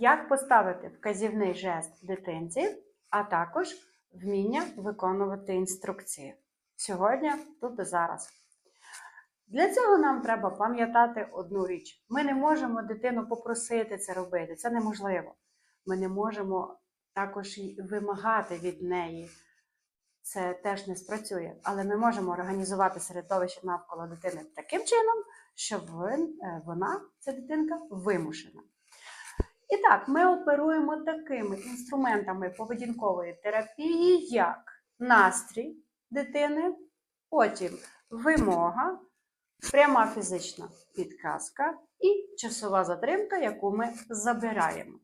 як поставити вказівний жест дитинці, а також вміння виконувати інструкції. Сьогодні, тут і зараз. Для цього нам треба пам'ятати одну річ: ми не можемо дитину попросити це робити, це неможливо. Ми не можемо також і вимагати від неї. Це теж не спрацює, але ми можемо організувати середовище навколо дитини таким чином, щоб е, вона, ця дитинка, вимушена. І так, ми оперуємо такими інструментами поведінкової терапії, як настрій дитини, потім вимога, пряма фізична підказка і часова затримка, яку ми забираємо.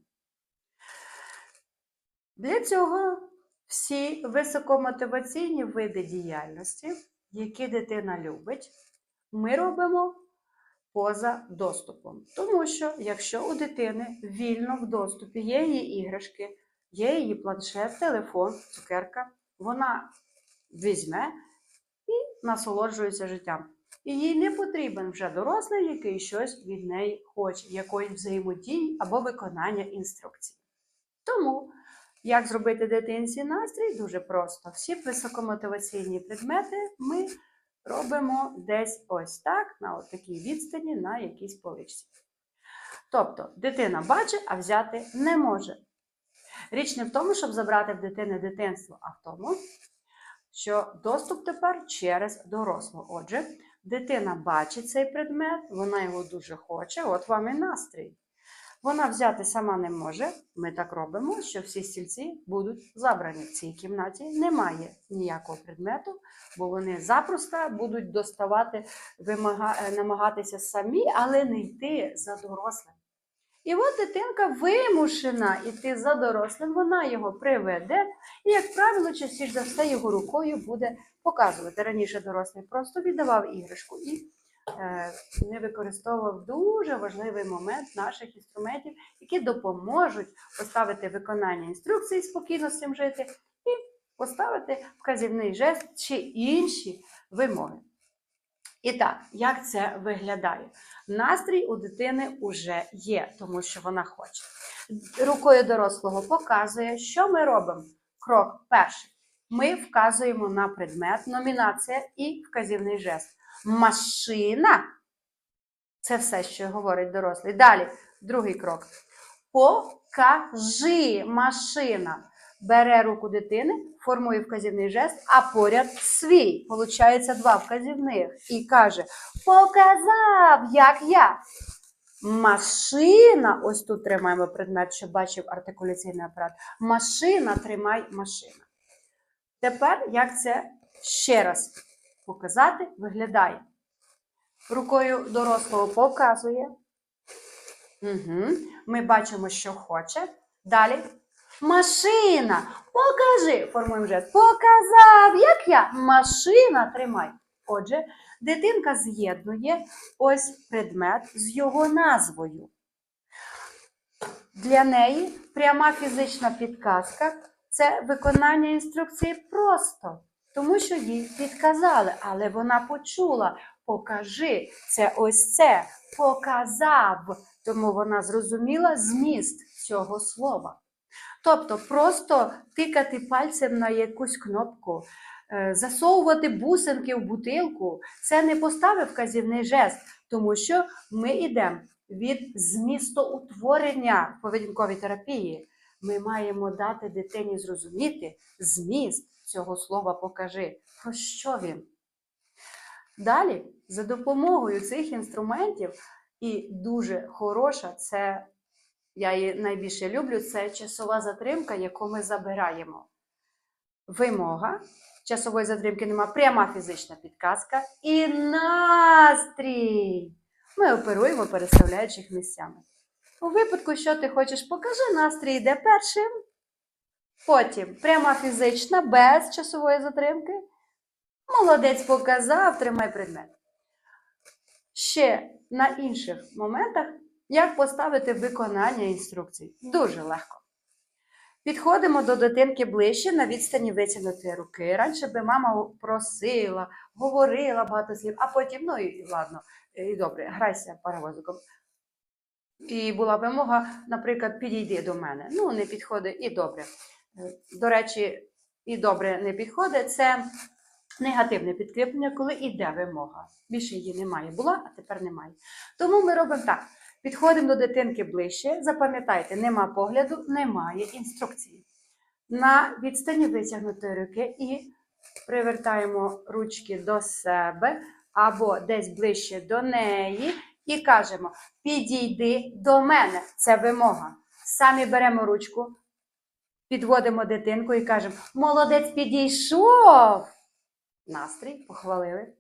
Для цього всі високомотиваційні види діяльності, які дитина любить, ми робимо поза доступом. Тому що якщо у дитини вільно в доступі є її іграшки, є її планшет, телефон, цукерка, вона візьме і насолоджується життям. І їй не потрібен вже дорослий, який щось від неї хоче, якоїсь взаємодії або виконання інструкцій. Тому як зробити дитинці настрій? Дуже просто. Всі високомотиваційні предмети ми робимо десь ось так, на такій відстані, на якійсь поличці. Тобто дитина бачить, а взяти не може. Річ не в тому, щоб забрати в дитини дитинство, а в тому, що доступ тепер через дорослого. Отже, дитина бачить цей предмет, вона його дуже хоче, от вам і настрій. Вона взяти сама не може. Ми так робимо, що всі стільці будуть забрані в цій кімнаті. Немає ніякого предмету, бо вони запросто будуть доставати, вимага... е, намагатися самі, але не йти за дорослим. І от дитинка вимушена йти за дорослим, вона його приведе, і, як правило, частіше за все його рукою буде показувати. Раніше дорослий просто віддавав іграшку і не використовував дуже важливий момент наших інструментів, які допоможуть поставити виконання інструкцій, спокійно з цим жити, і поставити вказівний жест чи інші вимоги. І так, як це виглядає? Настрій у дитини вже є, тому що вона хоче. Рукою дорослого показує, що ми робимо. Крок перший. Ми вказуємо на предмет, номінація і вказівний жест. Машина це все, що говорить дорослий. Далі, другий крок. Покажи машина. Бере руку дитини, формує вказівний жест, а поряд свій. Получається два вказівних. І каже: Показав, як я. Машина, ось тут тримаємо предмет, щоб бачив артикуляційний апарат. Машина, тримай машина. Тепер як це ще раз показати, виглядає. Рукою дорослого показує. Угу. Ми бачимо, що хоче. Далі. Машина. Покажи. Формуємо жест. Показав, як я. Машина тримай. Отже, дитинка з'єднує ось предмет з його назвою. Для неї пряма фізична підказка це виконання інструкції просто, тому що їй підказали, але вона почула. Покажи, це ось це. Показав. Тому вона зрозуміла зміст цього слова. Тобто просто тикати пальцем на якусь кнопку, е, засовувати бусинки в бутилку це не поставив вказівний жест, тому що ми йдемо від змістоутворення в поведінковій терапії. Ми маємо дати дитині зрозуміти зміст цього слова покажи. Про що він? Далі, за допомогою цих інструментів, і дуже хороша, це я її найбільше люблю, це часова затримка, яку ми забираємо. Вимога. Часової затримки нема, пряма фізична підказка і настрій. Ми оперуємо, переставляючи їх місцями. У випадку, що ти хочеш, покажи, настрій йде першим. Потім пряма фізична, без часової затримки. Молодець показав, тримай предмет. Ще на інших моментах, як поставити виконання інструкцій. Дуже легко. Підходимо до дитинки ближче на відстані витягнутої руки. Раніше би мама просила, говорила багато слів, а потім, ну і ладно, і добре, грайся паровозиком. І була вимога, наприклад, підійди до мене. Ну, не підходить і добре. До речі, і добре не підходить. Це негативне підкріплення, коли йде вимога. Більше її немає. Була, а тепер немає. Тому ми робимо так: підходимо до дитинки ближче. Запам'ятайте, нема погляду, немає інструкції. На відстані витягнутої руки і привертаємо ручки до себе або десь ближче до неї. І кажемо: підійди до мене. Це вимога. Самі беремо ручку, підводимо дитинку і кажемо: молодець підійшов. Настрій, похвалили.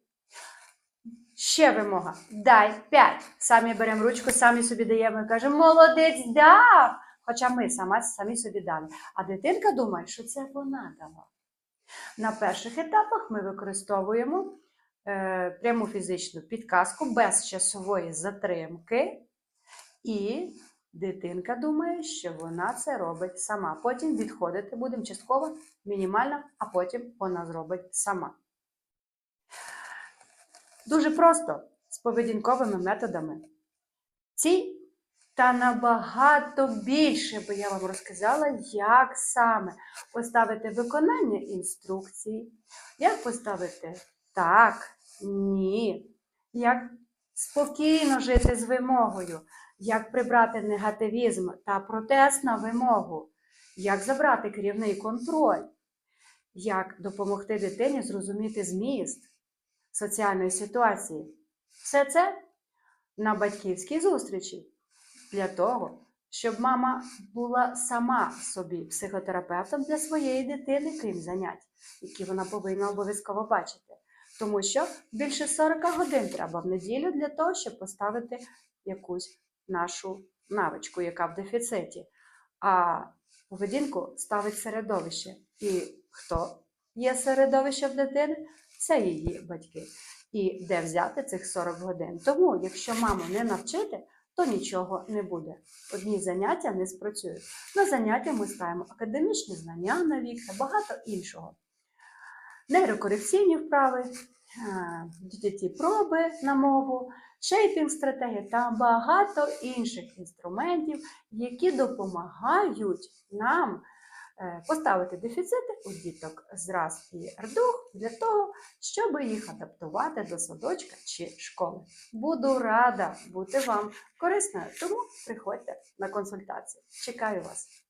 Ще вимога. Дай п'ять. Самі беремо ручку, самі собі даємо і кажемо, молодець дав. Хоча ми сама, самі собі дали. А дитинка думає, що це вона дала. На перших етапах ми використовуємо е, пряму фізичну підказку без часової затримки. І дитинка думає, що вона це робить сама. Потім відходити будемо частково, мінімально, а потім вона зробить сама. Дуже просто з поведінковими методами. Ці та набагато більше би я вам розказала, як саме поставити виконання інструкцій, як поставити так, ні, як спокійно жити з вимогою, як прибрати негативізм та протест на вимогу, як забрати керівний контроль, як допомогти дитині зрозуміти зміст соціальної ситуації. Все це на батьківській зустрічі для того, щоб мама була сама собі психотерапевтом для своєї дитини, крім занять, які вона повинна обов'язково бачити. Тому що більше 40 годин треба в неділю для того, щоб поставити якусь нашу навичку, яка в дефіциті. А поведінку ставить середовище. І хто є середовище в дитини? Це її батьки. І де взяти цих 40 годин? Тому, якщо маму не навчити, то нічого не буде. Одні заняття не спрацюють. На заняття ми ставимо академічні знання на вік та багато іншого. Нейрокорекційні вправи, проби на мову, шейпінг стратегія та багато інших інструментів, які допомагають нам е, поставити дефіцити у діток з і рдух для того, щоб їх адаптувати до садочка чи школи. Буду рада бути вам корисною, тому приходьте на консультацію. Чекаю вас.